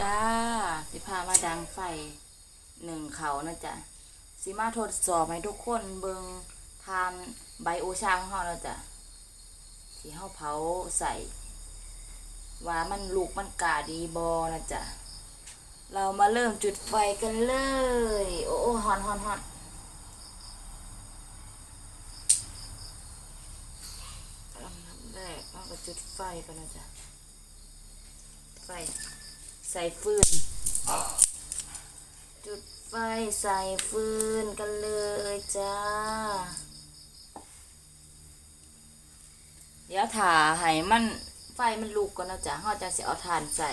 จ้าสิพามาดังไฟหนึ่งเขานะจ๊ะสิมาทดสอบให้ทุกคนเบิงทานไบโอชาของเรานะจ๊ะที่เฮาเผาใส่ ว่ามันลูกมันกาดีบอนะจ๊ะเรามาเริ่มจุดไฟกันเลย โอ้โอฮอนฮอนฮอนลำดับแรกเราก็จุดไฟกันนะจ๊ะไฟ ใส่ฟืน จุดไฟใส่ฟืนกันเลยจ้า เดี๋ยวถ่าให้มันไฟมันลุกก่อนนะจ๊ะเราจะเสียเอาถ่านใส่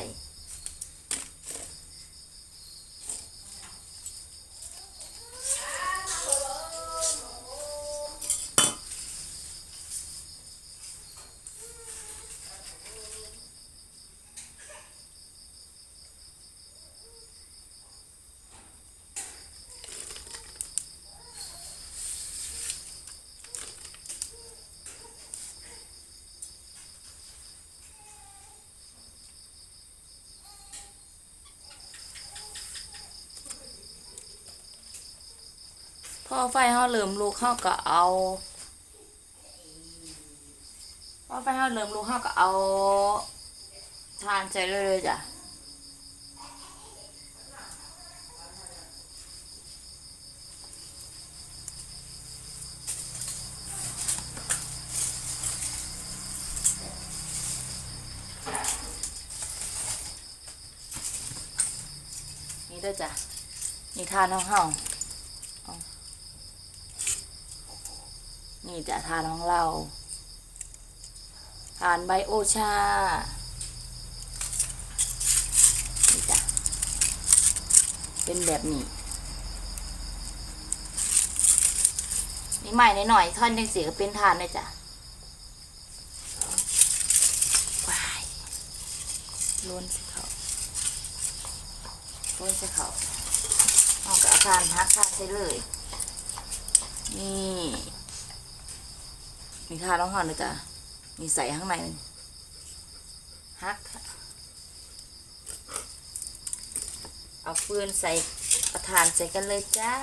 พอไฟเขาเริ่มลุกเขาก็เอาพอไฟเขาเริ่มลุกเขาก็เอาทานใส่เลยเลยจ้ะนี่ด้อจ้ะนี่ทานของเฮา นี่จะทานของเราทานใบโอชานี่จ้ะเป็นแบบนี้นี่ใหม่หน่อยๆท่อนยังเสียก็เป็นทานเลยจ้ะวายล้วนสิเขาล้วนสิเขาเอากับอาคารฮักทานใส่เลยนี่ มีทาน้องหอนนะจ๊ะมีใส่ข้างในฮัก เอาฟืนใส่ประทานใส่กันเลยจ้า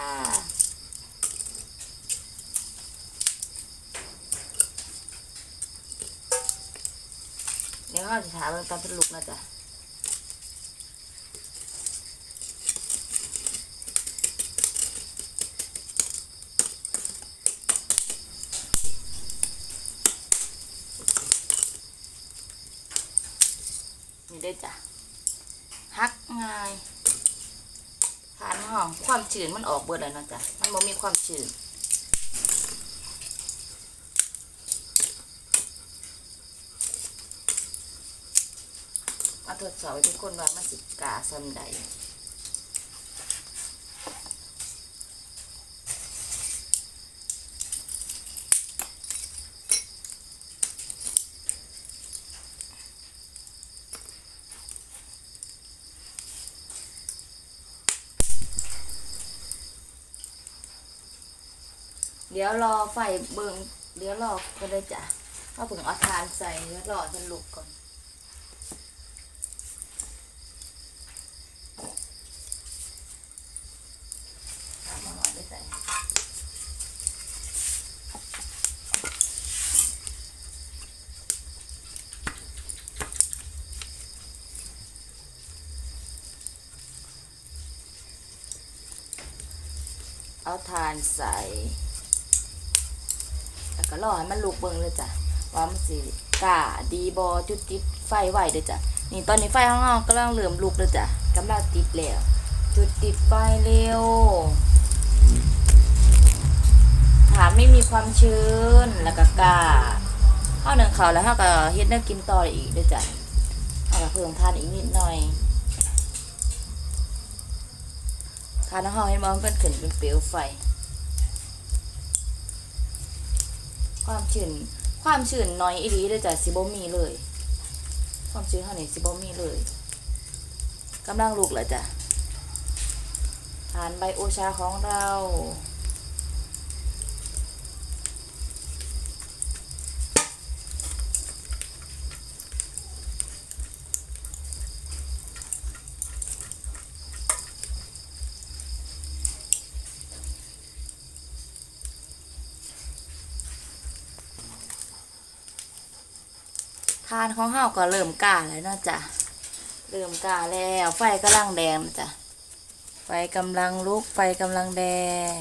เดี๋ยวเราจะถามเรื่องตอนเป็นลูกนะจ๊ะ ได้จ้ะฮักง่ายผ่านห้องความชื้นมันออกเบิดเลยเนาะจ้ะมันบ่มีความชื้นมาทดสอบให้ทุกคนว่ามันสิกาสำใด เดี๋ยวรอไฟเบิ่งเดี๋ยวรอก็ได้จ้ะถ้าเพิ่งเอาทานใส่แล้วรอจะลุกก่อน เอามาหน่อยไปใส่เอาทานใส่ ก็รอให้มันลุกเบิ่งเลยจ้ะว่ามันสิกาดีบอจุดติดไฟไหวเด้อจ้ะนี่ตอนนี้ไฟของเรากำลังเริ่อมลุกเลยจ้ะกำลังติดแล้วจุดติดไฟเร็วฐานไม่มีความชื้นแล้วก็กาข้าวหนึ่งเขาแล้วข้าวก็เฮ็ดแน้กินต่ออีกด้วยจ้ะเอาเพิ่มทานอีกนิดหน่อยทานของเราเห็นบ่มันเป็นขึ้นเป็นเปลวไฟ ความชื้นความชื้นน้อยอีหลีเลยจ้ะสิบ่มีเลย ความชื้นเท่านี้สิบ่มีเลยกำลังลุกแล้วจ้ะทานใบโอชาของเรา ทานของเฮาก็เริ่มกล้าแล้วเนาะจ้ะเริ่มกล้าแล้ว ไฟกำลังแดงนะจ้ะไฟกำลังลุกไฟกำลังแดง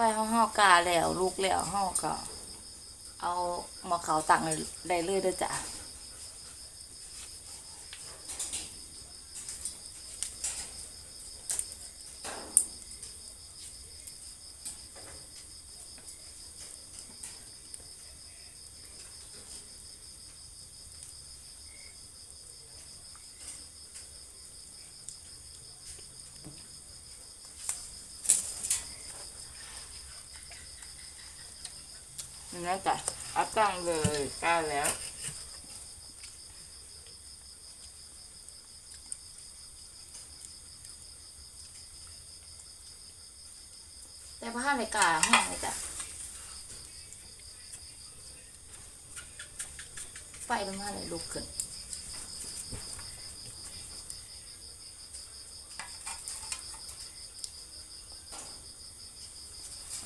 ไฟของเฮากาแล้วลูกแล้วห่อก็เอาหมอเขาตักได้เลยด้วยจ้ะ นี่นะจ้ะเอาตั้งเลยกล้าแล้วแต่พระห้าในกาห้องเลยจ้ะไฟมันมาเลยลุกขึ้น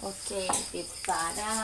โอเค ปิดฝาได้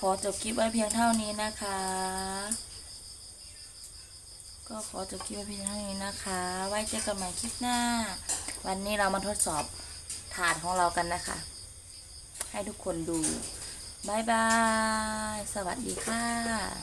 ขอจบคลิปไว้เพียงเท่านี้นะคะ ก็ขอจบคลิปไว้เพียงเท่านี้นะคะ ไว้เจอกันใหม่คลิปหน้า วันนี้เรามาทดสอบถาดของเรากันนะคะ ให้ทุกคนดูบายบาย สวัสดีค่ะ